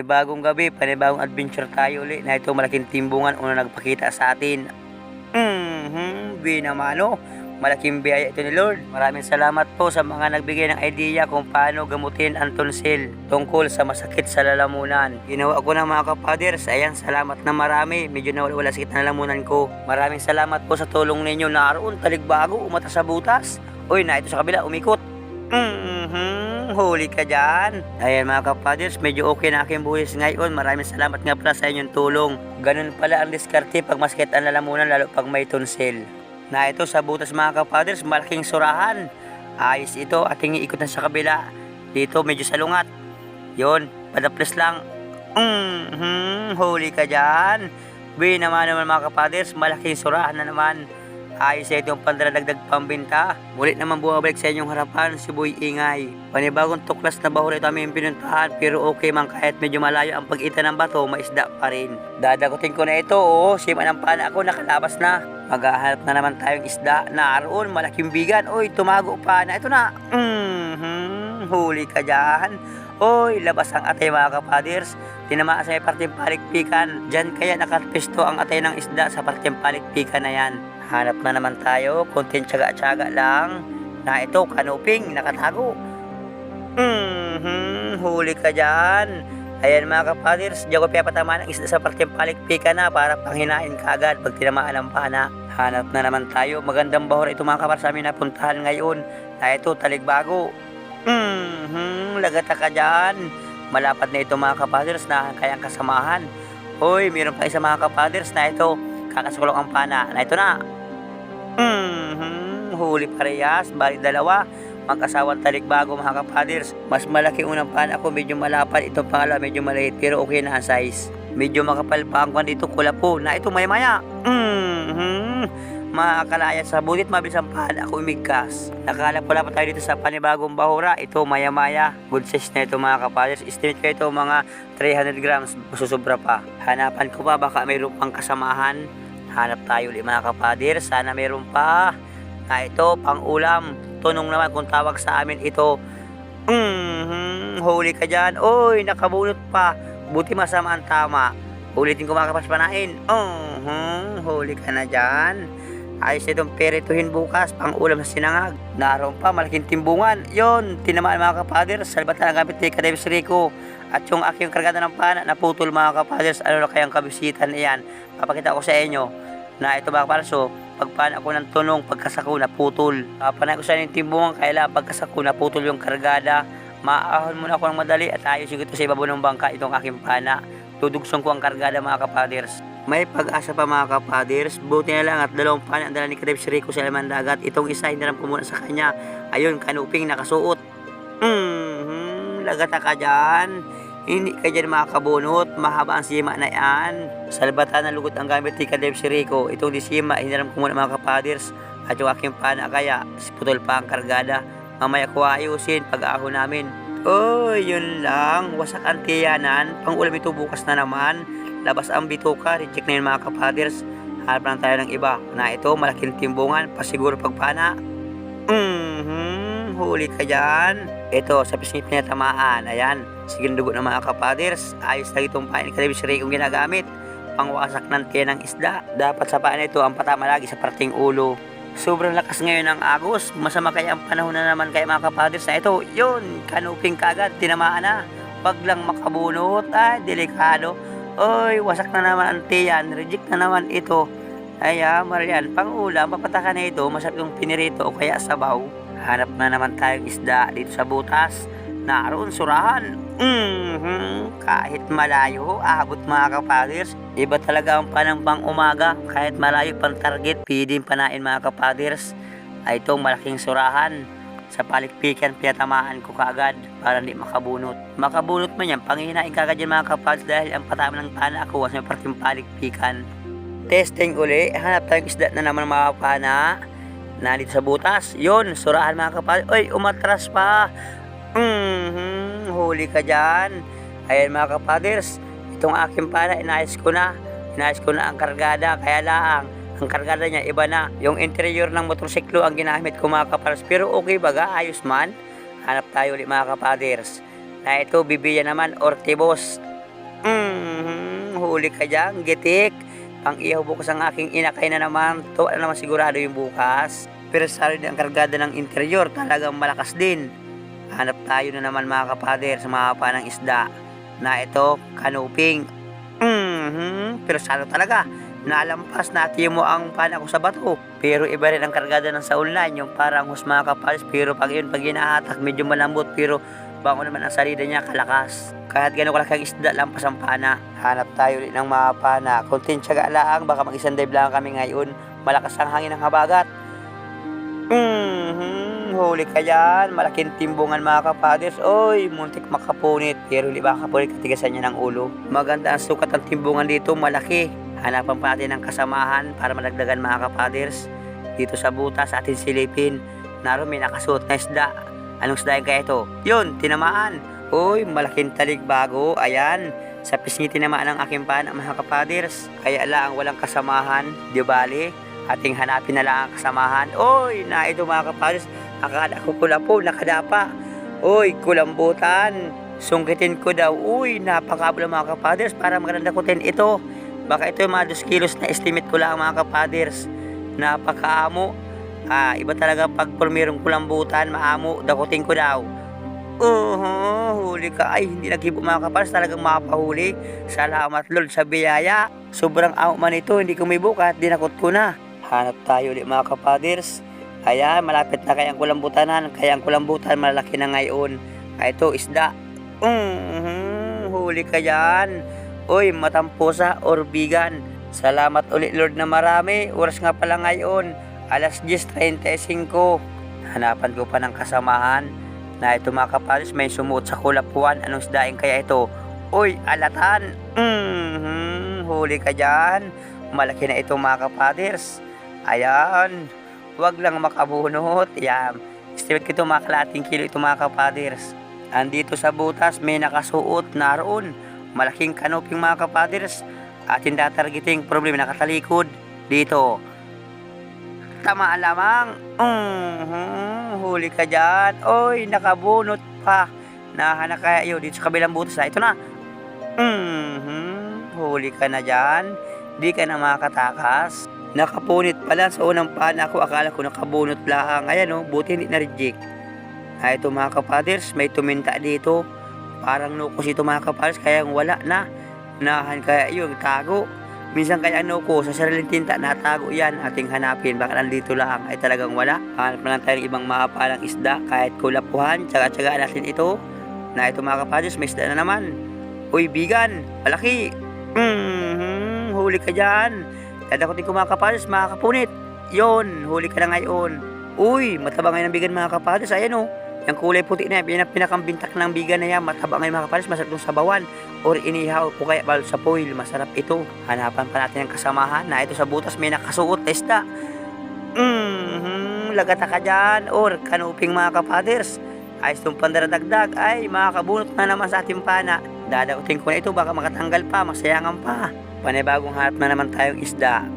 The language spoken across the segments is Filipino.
panibagong gabi, panibagong adventure tayo uli na ito malaking timbungan una nagpakita sa atin. Mhm, binamano. Malaking biyaya ito ni Lord. Maraming salamat po sa mga nagbigay ng idea kung paano gamutin ang tonsil tungkol sa masakit sa lalamunan. Ginawa ko na mga kapaders. Ayan, salamat na marami. Medyo nawala-wala sakit na lalamunan ko. Maraming salamat po sa tulong ninyo. Naroon, taligbago, umata sa butas. Uy, na ito sa kabila, umikot. Mhm, huli ka dyan. Ayan mga kapaders, medyo okay na aking buhis ngayon. Maraming salamat nga pala sa inyong tulong. Ganun pala ang diskarte pag masakit ang lalamunan lalo pag may tonsil. Na ito sa butas mga kapaders, malaking surahan. Ayos ito, ating iikot na sa kabila. Dito medyo salungat. Yon, padaples lang. Mhm, huli ka dyan. Bi naman naman mga kapaders, malaking surahan na naman. Ayos sa itong pandradagdag pambinta. Muli naman bumabalik sa inyong harapan si Boy Ingay. Panibagong tuklas na bahura ito aming pinuntahan pero okay man kahit medyo malayo ang pag-ita ng bato, maisda pa rin. Dadagutin ko na ito, oh, sima ng pana ako nakalabas na. Maghahanap na naman tayong isda. Naroon, malaking bigan. Oy, tumago pa na. Ito na. Mhm, huli ka dyan. Oy, labas ang atay mga kapaders. Tinamaan sa parteng palikpikan. Diyan kaya nakatpesto ang atay ng isda sa parteng palikpikan na yan. Hanap na naman tayo. Konting tsaga-tsaga lang. Na ito, kanuping, nakatago. Mhm, huli ka dyan. Ayan mga kapaders, diyan ko pinapatamaan ang isda sa parteng palikpikan na para panghinain ka agad pag tinamaan ng pana. Hanap na naman tayo. Magandang bahura ito mga kapaders sa amin napuntahan ngayon. Na ito, taligbago. Mhm, lagata ka dyan. Malapad na ito mga kapaders na kayang kasamahan. Hoy, meron pa isa mga kapaders na ito. Kakasulong ang pana. Na ito na. Mhm, huli parehas. Bali dalawa. Mag-asawang talikbago mga kapaders. Mas malaki unang pana ako. Medyo malapad. Itong pangalawa medyo maliit. Pero okay na ang size. Medyo makapal pa ang dito. Kula po. Na ito maya maya. Mhm. Makakalaya sa butit. Mabilis ang pana ako umigkas. Nakala pala pa tayo dito sa panibagong bahura. Ito maya maya. Good size na ito mga kapaders. Estimate ko ito mga 300 grams. Susubra pa. Hanapan ko pa. Baka mayroon pang kasamahan. Hanap tayo ulit mga kapaders. Sana mayroon pa. Na ito, pang ulam. Tunong naman kung tawag sa amin ito. Mhm, huli ka dyan. Oy, nakabunot pa. Buti masama ang tama. Ulitin ko mga kapaspanain. Mhm, huli ka na dyan. Ayos itong perituhin bukas, pang ulam sa sinangag. Naroon pa, malaking timbungan. Yon, tinamaan mga kapaders. Salbatan ang gamit ni Kadebs Rico. At yung aking kargada ng pana, naputol mga kapaders. Ano na kayang kabisitan iyan? Papakita ko sa inyo na ito mga kapaders. So, pagpana ko ng tunong, pagkasako naputol. Papanay ko sa inyong timbungan, kailangan pagkasako naputol yung kargada. Maahon muna ako ng madali at ayusin ko ito sa ibabaw ng bangka itong aking pana. Tudugsong ko ang kargada mga kapaders. May pag-asa pa mga kapaders. Buti na lang at dalawang pana ang dala ni Kadebs Rico sa laman dagat. Itong isa, hiniram ko muna sa kanya. Ayun, kanuping nakasuot. Mhm, lagata ka dyan. Hindi ka dyan makakabunot. Mahaba ang sima na yan. Salbata na lugot ang gamit ni Kadebs Rico. Itong di sima, hiniram ko muna mga kapaders. At yung aking pana kaya, putol pa ang kargada. Mamaya ko ayusin pag-aho namin. Oh, yun lang. Wasak ang tiyanan. Pang-ulam ito bukas na naman. Labas ang bituka. Reject na yun mga kapaders. Hanap lang tayo ng iba. Na ito, malaking timbungan. Pasiguro pagpana. Mhm, huli ka dyan. Ito, sa pisngi pinatamaan. Ayan, sige dugo ng mga kapaders. Ayos lang itong pain kalibis rin kong ginagamit. Pangwasak ng tiyan ng isda. Dapat sa paan ito ang patama lagi sa parting ulo. Sobrang lakas ngayon ng agos. Masama kaya ang panahon na naman kay mga kapaders na ito. Yun, kanuping kagad, tinamaan na. Wag lang makabunot. Ay, delikado. Oy, wasak na naman ang tiyan. Reject na naman ito. Ay, ah, Marian, pang ulam, papatakan na ito, masarap yung pinirito o kaya sabaw. Hanap na naman tayong isda dito sa butas. Naroon surahan. Mhm, kahit malayo, abot mga kapaders. Iba talaga ang panang pang umaga. Kahit malayo pang target, pwedeng panain mga kapaders. Ay itong malaking surahan. Sa palikpikan, pinatamaan ko kaagad para hindi makabunot. Makabunot man yan, pangihinain kagad yan mga kapaders dahil ang patama ng pana ako sa may parting palikpikan. Testing uli, hanap tayong isda na naman mga pana na dito sa butas. Yun, surahan mga kapatid. Uy, umatras pa. Mhm, huli ka dyan. Ayan mga kapaders, itong aking pana, inayos ko na. Inayos ko na ang kargada, kaya lang, ang kargada niya iba na. Yung interior ng motorsiklo ang ginamit ko mga kapaders. Pero okay baga, ayos man. Hanap tayo ulit mga kapaders. Na ito, bibiya naman, Ortibos. Mm, huli ka dyan, gitik. Pang ihaw bukas ang aking inakay na naman. To, ano naman sigurado yung bukas. Pero sa ang kargada ng interior, talagang malakas din. Hanap tayo na naman mga kapader sa mga pa ng isda na ito, kanuping. Mhm, pero salo talaga. Nalampas natin mo ang pan ako sa bato. Pero iba rin ang kargada ng sa online, yung parang hus mga kapalis. Pero pag yun, pag hinahatak, medyo malambot. Pero bango naman ang salida niya, kalakas. Kahit gano'n kalaki ang isda, lampas ang pana. Hanap tayo ulit ng mga pana. Kunting tiyaga lang, baka mag-isang dive lang kami ngayon. Malakas ang hangin ng habagat. Mhm, huli ka yan. Malaking timbungan mga kapaders. Oy, muntik makapunit. Pero di ba kapunit katigasan niya ng ulo. Maganda ang sukat ng timbungan dito, malaki. Hanapan pa natin ng kasamahan para malagdagan mga kapaders. Dito sa butas atin silipin. Naroon may nakasuot na isda. Anong isda yung kaya ito? Yun, tinamaan. Uy, malaking talig bago. Ayan, sa pisngi tinamaan ng aking pan mga kapaders. Kaya lang walang kasamahan. Di bali, ating hanapin na lang ang kasamahan. Uy, na ito mga kapaders. Akala ko kulapo, nakadapa. Uy, kulambutan. Sungkitin ko daw. Uy, napakabla mga kapaders para maganda kutin ito. Baka ito yung mga 2 kilos na estimate ko lang mga kapaders. Napakaamo. Ah, iba talaga pag merong kulambutan, maamo, dakutin ko daw. Oo, huli ka. Ay, hindi naghibo mga kapaders, talagang mapahuli. Salamat Lord sa biyaya. Sobrang amo man ito, hindi ko may bukat, dinakot ko na. Hanap tayo ulit mga kapaders. Ayan, malapit na kayang kulambutanan. Kayang kulambutan, malaki na ngayon. Ay, ito, isda. Mhm, huli ka yan. Uy, matampusa or bigan. Salamat ulit Lord na marami. Oras nga pala ngayon. Alas 10.35. Hanapan ko pa ng kasamahan. Na ito mga kapalis, may sumuot sa kulapuan. Anong sdaing kaya ito? Uy, alatan. Mhm, huli ka dyan. Malaki na ito mga kapaders. Ayan. Huwag lang makabunot. Yan. Estimate ko ito mga kalating kilo ito mga kapaders. Andito sa butas may nakasuot naroon. Malaking kanoping mga kapaders. Atin datargeting problema nakatalikod. Dito. Tama lamang. Mhm, huli ka dyan. Oy, nakabunot pa. Nahana yun dito sa kabilang butas na. Ito na. Mhm, huli ka na dyan. Di ka na makatakas. Nakapunit pala sa unang pana ko. Akala ko nakabunot lang. Ayan o, buti hindi na-reject. Ay, ito mga kapaders, may tuminta dito. Parang nukos ito mga kapaders, kaya wala na. Nahan kaya yun, tago. Minsan kaya ano ko, sa sariling tinta, natago yan. Ating hanapin, baka nandito lang ay talagang wala. Hanap na lang tayo ng ibang mapalang isda, kahit kulapuhan, tsaga-tsagaan natin ito. Na ito mga kapaders, may isda na naman. Uy, bigan, malaki. Mhm, huli ka dyan. Dadakutin ko mga kapaders, mga kapunit. Yon, huli ka na ngayon. Uy, mataba ngayon ang bigan mga kapaders. Ayan o. Yung kulay puti na yan, pinak pinakambintak ng bigan na yan, mataba ngayon mga kapaders, masarap itong sabawan. Or inihaw o kaya bal sa foil, masarap ito. Hanapan pa natin ang kasamahan na ito sa butas may nakasuot na isda. Mhm, lagata ka dyan. Or kanuping mga kapaders. Ayos itong pandaradagdag. Ay, makakabunot na naman sa ating pana. Dadautin ko na ito, baka makatanggal pa, masayangan pa. Panibagong hanap na naman tayong isda.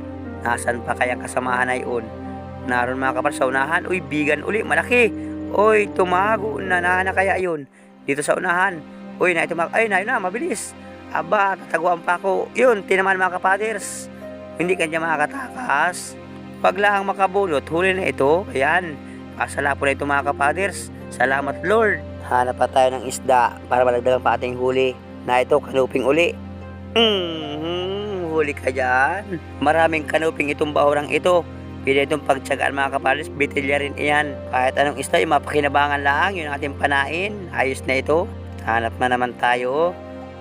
Nasaan pa kayang kasamahan ay un? Naroon mga kapal sa unahan. Uy, bigan uli, malaki. Uy, tumago na na kaya yun. Dito sa unahan. Uy, na ito Ay, na, na, mabilis. Aba, tataguan pa ako. Yun, tinaman mga kapaders. Hindi kanya makakatakas. Pag lang makabulot, huli na ito. Ayan, pasala po na ito mga kapaders. Salamat Lord. Hanap pa tayo ng isda para malagdagan pa ating huli. Na ito, kanuping uli. Mhm, huli ka dyan. Maraming kanuping itong bahurang ito. Pwede itong pagtsagaan mga kapalis, bitilya rin iyan. Kahit anong isda, yung mapakinabangan lang, yun ating panain. Ayos na ito. Hanap na naman tayo.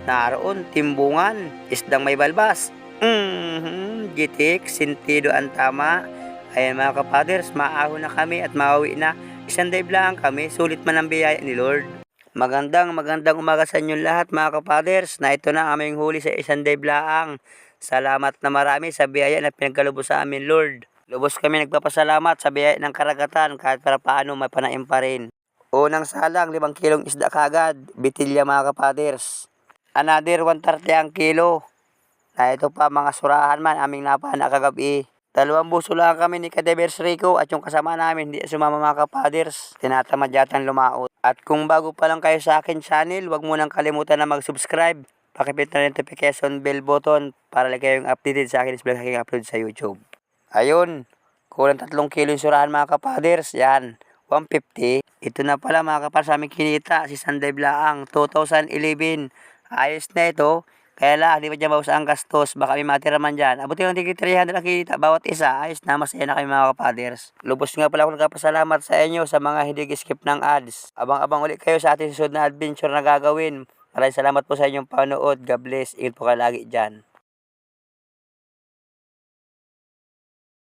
Naroon, timbungan, isdang may balbas. Mhm, gitik, sintido ang tama. Ayan mga kapaders, maahon na kami at mauwi na. Isang dive lang kami, sulit man ang biyaya ni Lord. Magandang magandang umaga sa inyo lahat mga kapaders na ito na aming huli sa isang dive laang. Salamat na marami sa biyaya na pinagkalubos sa amin Lord. Lubos kami nagpapasalamat sa biyaya ng karagatan kahit para paano may panaim pa rin. Unang salang, 5 kilong isda kagad, bitilya mga kapaders. Another 130 ang kilo. Na ito pa mga surahan man aming napana kagabi. Dalawang buso lang kami ni Kadevers Rico at yung kasama namin hindi sumama mga kapaders. Tinatamad yatang lumaot. At kung bago pa lang kayo sa akin channel, huwag mo nang kalimutan na mag-subscribe Pakipit na notification bell button para lagi kayong updated sa akin vlog aking upload sa YouTube. Ayun, kulang tatlong kilo yung surahan mga kapaders. Yan, 150. Ito na pala mga kapaders aming kinita, si Sanday Blaang, 2011. Ayos na ito. Kaya lang, hindi pa dyan bawas ang gastos. Baka may matira man dyan. Abuti ng tigit 300 ang kinita bawat isa. Ayos na, masaya na kayo mga kapaders. Lubos nga pala ako nagpapasalamat sa inyo sa mga hindi skip ng ads. Abang-abang ulit kayo sa ating susunod na adventure na gagawin. Maraming salamat po sa inyong panood. God bless. Ingat po kayo lagi dyan.